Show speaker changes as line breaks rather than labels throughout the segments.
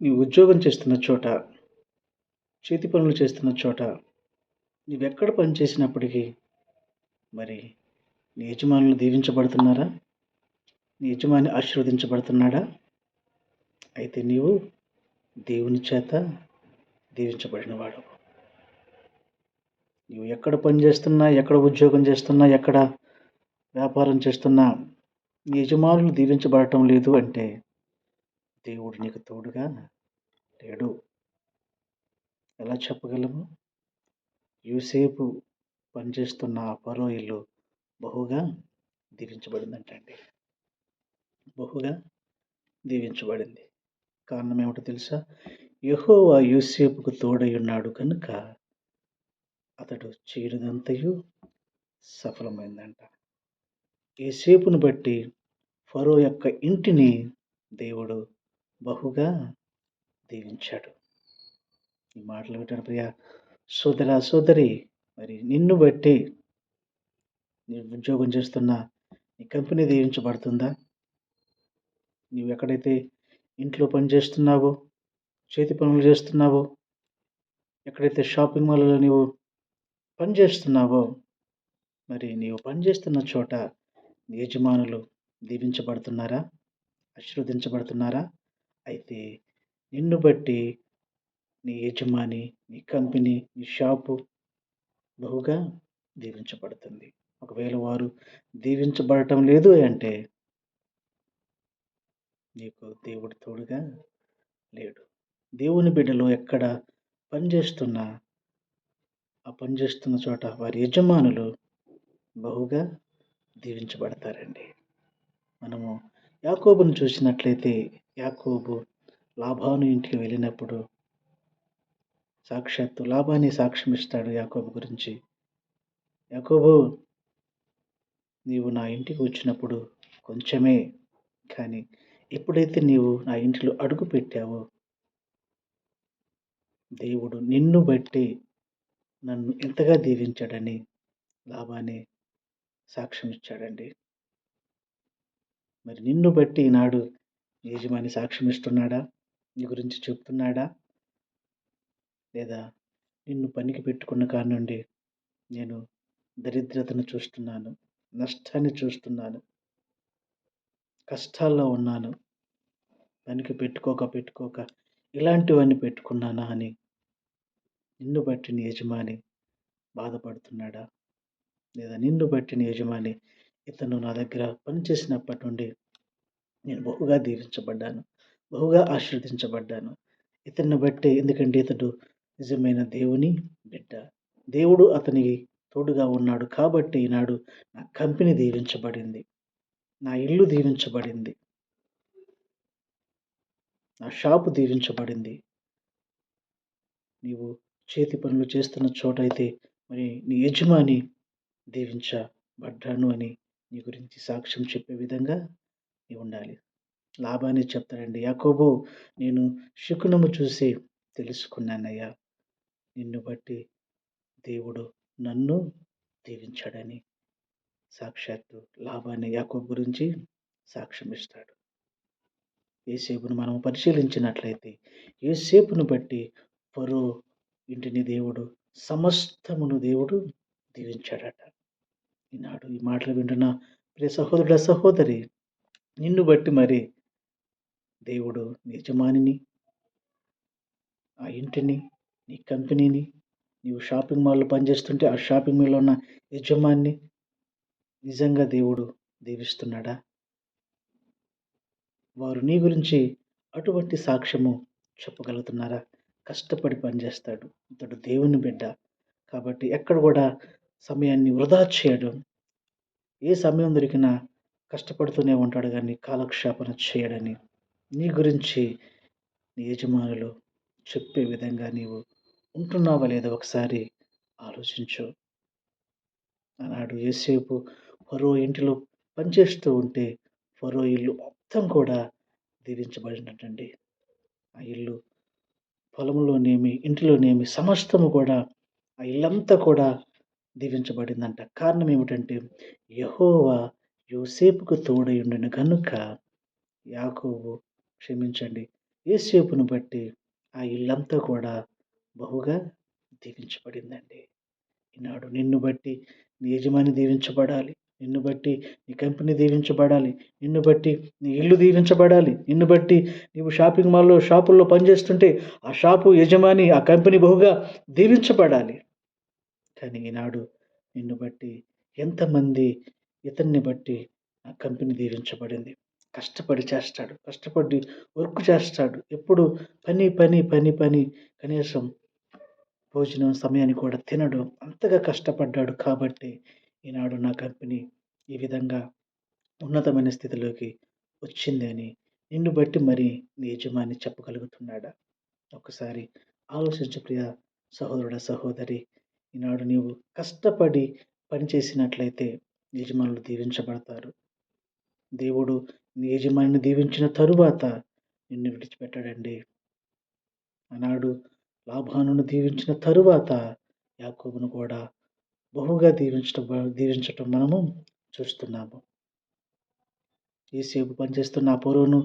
నీవు ఉద్యోగం చేస్తున్న చోట చేతి పనులు చేస్తున్న చోట నీవెక్కడ పని చేసినప్పటికీ మరి నీ యజమానులు దీవించబడుతున్నారా? నీ యజమాని ఆశీర్వదించబడుతున్నాడా? అయితే నీవు దేవుని చేత దీవించబడినవాడు. నువ్వు నీవు ఎక్కడ పని చేస్తున్నా ఎక్కడ ఉద్యోగం చేస్తున్నా ఎక్కడ వ్యాపారం చేస్తున్నా నీ యజమానులు దీవించబడటం లేదు అంటే దేవుడు నీకు తోడుగా లేడు. ఎలా చెప్పగలము? యూసేపు పనిచేస్తున్న ఆ ఇల్లు బహుగా దీవించబడిందంటండి. బహుగా దీవించబడింది. కారణం ఏమిటో తెలుసా? యహోవా యూసేపుకు తోడై ఉన్నాడు కనుక అతడు చేరుదంతయు సఫలమైందంట. ఏసేపును బట్టి ఫరో యొక్క ఇంటిని దేవుడు బహుగా దీవించాడు. ఈ మాటలు వింటాను ప్రియ సోదర సోదరి మరి నిన్ను బట్టి నీ ఉద్యోగం చేస్తున్న నీ కంపెనీ దీవించబడుతుందా? నీవు ఎక్కడైతే ఇంట్లో పని చేస్తున్నావో చేతి పనులు చేస్తున్నావో ఎక్కడైతే షాపింగ్ మాల్లో నీవు పని చేస్తున్నావో మరి నీవు పనిచేస్తున్న చోట నీ యజమానులు దీవించబడుతున్నారా? ఆశీర్వదించబడుతున్నారా? అయితే నిన్ను బట్టి నీ యజమాని నీ కంపెనీ నీ షాపు బహుగా దీవించబడుతుంది. ఒకవేళ వారు దీవించబడటం లేదు అంటే నీకు దేవుడు తోడుగా లేడు. దేవుని బిడ్డలో ఎక్కడ పనిచేస్తున్నా ఆ పనిచేస్తున్న చోట వారి యజమానులు బహుగా దీవించబడతారండి. మనము యాకోబును చూసినట్లయితే యాకోబు లాభాను ఇంటికి వెళ్ళినప్పుడు సాక్షాత్తు లాభాన్ని సాక్ష్యం ఇస్తాడు యాకోబు గురించి. యాకోబు నీవు నా ఇంటికి వచ్చినప్పుడు కొంచెమే కానీ ఎప్పుడైతే నీవు నా ఇంటిలో అడుగు పెట్టావో దేవుడు నిన్ను బట్టి నన్ను ఎంతగా దీవించాడని లాభాన్ని సాక్ష్యం ఇచ్చాడండి. మరి నిన్ను బట్టి ఈనాడు యజమాని సాక్ష్యం ఇస్తున్నాడా? నీ గురించి చెప్తున్నాడా? లేదా నిన్ను పనికి పెట్టుకున్న కాడి నుండి నేను దరిద్రతను చూస్తున్నాను నష్టాన్ని చూస్తున్నాను కష్టాల్లో ఉన్నాను పనికి పెట్టుకోక పెట్టుకోక ఇలాంటివన్నీ పెట్టుకున్నానా అని నిన్ను బట్టిన యజమాని బాధపడుతున్నాడా? లేదా నిన్ను బట్టిన యజమాని ఇతను నా దగ్గర పనిచేసినప్పటి నుండి నేను బహుగా దీవించబడ్డాను బహుగా ఆశీర్వదించబడ్డాను. ఇతన్ని బట్టే ఎందుకంటే ఇతడు నిజమైన దేవుని బిడ్డ. దేవుడు అతనికి తోడుగా ఉన్నాడు కాబట్టి ఈనాడు నా కంపెనీ దీవించబడింది నా ఇల్లు దీవించబడింది నా షాపు దీవించబడింది. నీవు చేతి పనులు చేస్తున్న చోట అయితే మరి నీ యజమాని దీవించబడ్డాను అని నీ గురించి సాక్ష్యం చెప్పే విధంగా ఉండాలి. లాభాన్ని చెప్తాడండి. యాకోబు నేను శకునము చూసి తెలుసుకున్నానయ్యా. నిన్ను బట్టి దేవుడు నన్ను దీవించాడని సాక్షాత్తు లాభాన్ని యాకోబు గురించి సాక్ష్యం ఇస్తాడు. ఏసేపును మనం పరిశీలించినట్లయితే ఏసేపును బట్టి పరో ఇంటిని దేవుడు సమస్తమును దేవుడు దీవించాడట. ఈనాడు ఈ మాటలు వింటున్న ప్రియ సహోదరుడ సహోదరి నిన్ను బట్టి మరి దేవుడు నీ యజమానిని ఆ ఇంటిని నీ కంపెనీని నీవు షాపింగ్ మాల్లో పనిచేస్తుంటే ఆ షాపింగ్ మాల్లో ఉన్న యజమాన్ని నిజంగా దేవుడు దీవిస్తున్నాడా? వారు నీ గురించి అటువంటి సాక్ష్యము చెప్పగలుగుతున్నారా? కష్టపడి పనిచేస్తాడు. ఇతడు దేవుని బిడ్డ. కాబట్టి ఎక్కడ కూడా సమయాన్ని వృధా చేయడం ఏ సమయం దొరికినా కష్టపడుతూనే ఉంటాడు కానీ కాలక్షేపణ చేయడని నీ గురించి నీ యజమానులు చెప్పే విధంగా నీవు ఉంటున్నావా లేదా ఒకసారి ఆలోచించు. ఆనాడు ఏసేపు ఫరో ఇంటిలో పనిచేస్తూ ఉంటే ఫరో ఇల్లు మొత్తం కూడా దీవించబడినట్టండి. ఆ ఇల్లు పొలంలోనేమి ఇంటిలోనేమి సమస్తము కూడా ఆ ఇల్లంతా కూడా దీవించబడిందంట. కారణం ఏమిటంటే యహోవా యోసేపుకు తోడై కనుక యాకోబు క్షమించండి. యేసేపును బట్టి ఆ ఇల్లంతా కూడా బహుగా దీవించబడిందండి. ఈనాడు నిన్ను బట్టి నీ యజమాని దీవించబడాలి. నిన్ను బట్టి నీ కంపెనీ దీవించబడాలి. నిన్ను బట్టి నీ ఇల్లు దీవించబడాలి. నిన్ను బట్టి నీవు షాపింగ్ మాల్లో షాపుల్లో పనిచేస్తుంటే ఆ షాపు యజమాని ఆ కంపెనీ బహుగా దీవించబడాలి. కానీ ఈనాడు నిన్ను బట్టి ఎంతమంది ఇతన్ని బట్టి ఆ కంపెనీ దీవించబడింది. కష్టపడి చేస్తాడు. కష్టపడి వర్క్ చేస్తాడు. ఎప్పుడు పని పని పని పని కనీసం భోజనం సమయాన్ని కూడా తినడు. అంతగా కష్టపడ్డాడు కాబట్టి ఈనాడు నా కంపెనీ ఈ విధంగా ఉన్నతమైన స్థితిలోకి వచ్చింది అని నిన్ను బట్టి మరి నీ యజమాని చెప్పగలుగుతున్నాడా? ఒకసారి ఆలోచించు ప్రియ సహోదరుడ సహోదరి. ఈనాడు నీవు కష్టపడి పనిచేసినట్లయితే యజమానులు దీవించబడతారు. దేవుడు నీ యజమానిని దీవించిన తరువాత నిన్ను విడిచిపెట్టాడండి. ఆనాడు లాభానును దీవించిన తరువాత యాకోబును కూడా బహుగా దీవించటం దీవించటం మనము చూస్తున్నాము. యూసేపు పనిచేస్తున్న ఆ పొరువును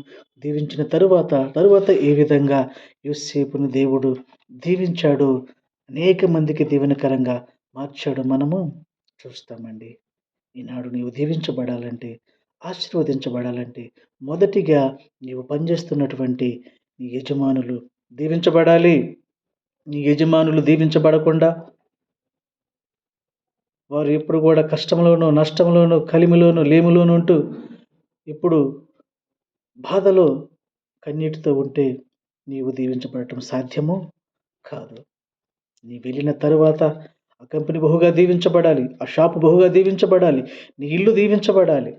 దీవించిన తరువాత తరువాత ఏ విధంగా యూసేపును దేవుడు దీవించాడు అనేక మందికి దీవెనకరంగా మార్చాడు మనము చూస్తామండి. ఈనాడు నీవు దీవించబడాలంటే ఆశీర్వదించబడాలంటే మొదటిగా నీవు పనిచేస్తున్నటువంటి నీ యజమానులు దీవించబడాలి. నీ యజమానులు దీవించబడకుండా వారు ఎప్పుడు కూడా కష్టంలోనూ నష్టంలోనూ కలిమిలోనూ లేములోనూ ఉంటూ ఇప్పుడు బాధలో కన్నీటితో ఉంటే నీవు దీవించబడటం సాధ్యము కాదు. నీ వెళ్ళిన తరువాత ఆ కంపెనీ బహుగా దీవించబడాలి. ఆ షాపు బహుగా దీవించబడాలి. నీ ఇల్లు దీవించబడాలి.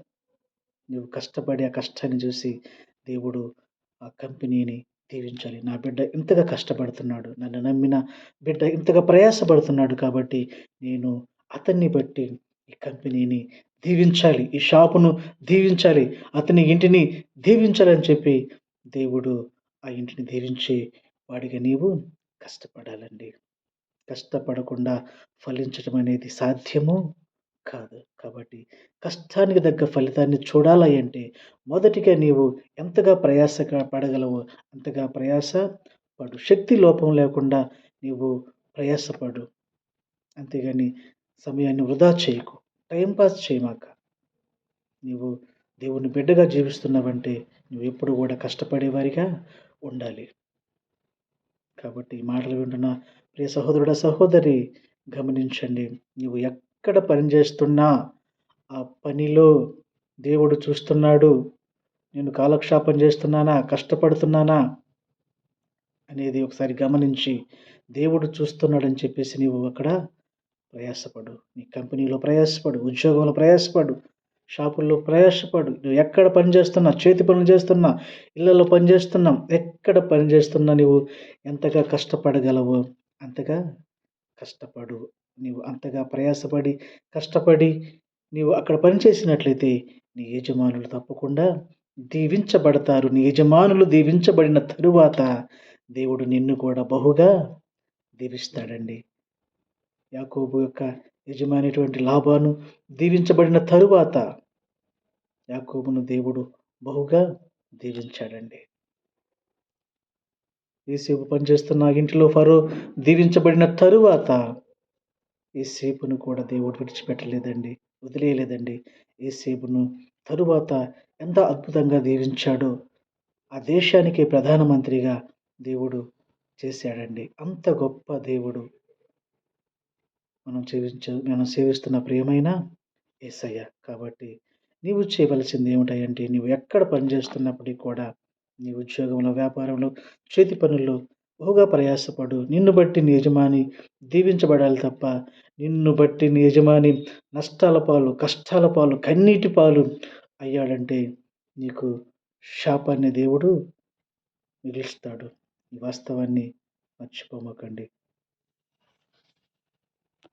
నువ్వు కష్టపడి ఆ కష్టాన్ని చూసి దేవుడు ఆ కంపెనీని దీవించాలి. నా బిడ్డ ఇంతగా కష్టపడుతున్నాడు. నన్ను నమ్మిన బిడ్డ ఇంతగా ప్రయాసపడుతున్నాడు కాబట్టి నేను అతన్ని బట్టి ఈ కంపెనీని దీవించాలి. ఈ షాపును దీవించాలి. అతని ఇంటిని దీవించాలని చెప్పి దేవుడు ఆ ఇంటిని దీవించి వాడిగా నీవు కష్టపడాలండి. కష్టపడకుండా ఫలించడం అనేది సాధ్యము కాదు. కాబట్టి కష్టానికి తగ్గ ఫలితాన్ని చూడాలి అంటే మొదటిగా నీవు ఎంతగా ప్రయాస పడగలవో అంతగా ప్రయాస పడు. శక్తి లోపం లేకుండా నీవు ప్రయాసపడు. అంతేగాని సమయాన్ని వృధా చేయకు. టైంపాస్ చేయమాక. నీవు దేవుని బిడ్డగా జీవిస్తున్నావంటే నువ్వు ఎప్పుడు కూడా కష్టపడేవారిగా ఉండాలి. కాబట్టి మాటలు వింటున్న ప్రియ సహోదరుడ సహోదరి గమనించండి. నువ్వు ఎక్కడ పనిచేస్తున్నా ఆ పనిలో దేవుడు చూస్తున్నాడు. నేను కాలక్షేపం చేస్తున్నానా కష్టపడుతున్నానా అనేది ఒకసారి గమనించి దేవుడు చూస్తున్నాడని చెప్పేసి నీవు అక్కడ ప్రయాసపడు. నీ కంపెనీలో ప్రయాసపడు ఉద్యోగంలో ప్రయాసపడు షాపుల్లో ప్రయాసపడు. నువ్వు ఎక్కడ పని చేస్తున్నా చేతి పనులు చేస్తున్నా ఇళ్ళలో పని చేస్తున్నాం ఎక్కడ పని చేస్తున్నా నువ్వు ఎంతగా కష్టపడగలవు? అంతగా కష్టపడు. నీవు అంతగా ప్రయాసపడి కష్టపడి నీవు అక్కడ పనిచేసినట్లయితే నీ యజమానులు తప్పకుండా దీవించబడతారు. నీ యజమానులు దీవించబడిన తరువాత దేవుడు నిన్ను కూడా బహుగా దీవిస్తాడండి. యాకోబు యొక్క యజమానిటువంటి లాభాను దీవించబడిన తరువాత యాకోబును దేవుడు బహుగా దీవించాడండి. ఈసేపు పనిచేస్తున్న ఇంటిలో ఫరో దీవించబడిన తరువాత ఈసేపును కూడా దేవుడు విడిచిపెట్టలేదండి వదిలేయలేదండి. ఈసేపును తరువాత ఎంత అద్భుతంగా దీవించాడో ఆ దేశానికి ప్రధానమంత్రిగా దేవుడు చేశాడండి. అంత గొప్ప దేవుడు మనం సేవించ మనం సేవిస్తున్న ప్రియమైన ఏసయ్య. కాబట్టి నీవు చేయవలసింది ఏమిటంటే నీవు ఎక్కడ పనిచేస్తున్నప్పటికీ కూడా నీ ఉద్యోగంలో వ్యాపారంలో చేతి పనుల్లో బహుగా ప్రయాసపడు. నిన్ను బట్టి నీ యజమాని దీవించబడాలి తప్ప నిన్ను బట్టి నీ యజమాని నష్టాల పాలు కష్టాల పాలు కన్నీటి పాలు అయ్యాడంటే నీకు శాపాన్ని దేవుడు మిగులుస్తాడు. ఈ వాస్తవాన్ని మర్చిపోమకండి.